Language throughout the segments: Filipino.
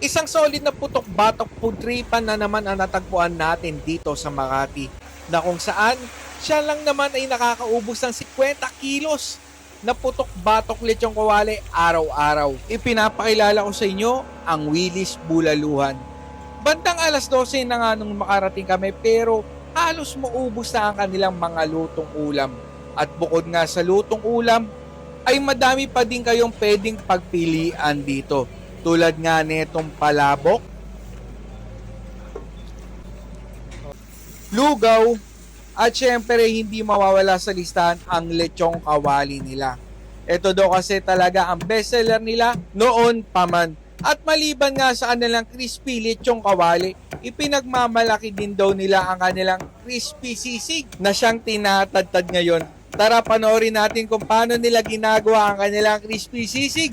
Isang solid na putok batok pudripan na naman ang natagpuan natin dito sa Makati na kung saan siya lang naman ay nakakaubos ng 50 kilos na putok batok lechong kawali araw-araw. Ipinapakilala ko sa inyo ang Willis Bulaluhan. Bandang alas 12 na nga nung makarating kami pero halos maubos na ang kanilang mga lutong ulam. At bukod nga sa lutong ulam, ay madami pa din kayong pwedeng pagpilian dito. Tulad nga netong palabok, lugaw, at syempre hindi mawawala sa listahan ang lechong kawali nila. Ito daw kasi talaga ang bestseller nila noon pa man. At maliban nga sa kanilang crispy lechong kawali, ipinagmamalaki din daw nila ang kanilang crispy sisig na siyang tinatadtad ngayon. Tara panoorin natin kung paano nila ginagawa ang kanilang crispy sisig.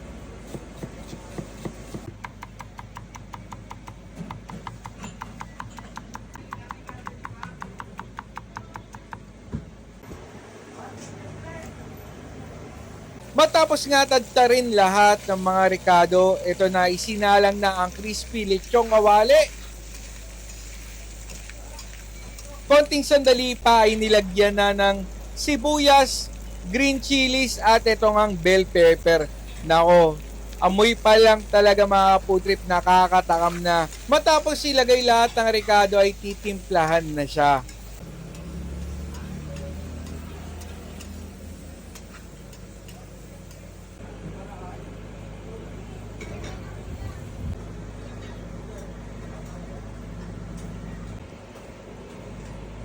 Matapos nga tadtarin lahat ng mga Ricardo, ito na isinalang na ang crispy lechong kawali. Konting sandali pa ay nilagyan na ng sibuyas, green chilies at ito ngang bell pepper. Nako, amoy pa lang talaga mga putrip nakakatakam na. Matapos ilagay lahat ng Ricardo ay titimplahan na siya.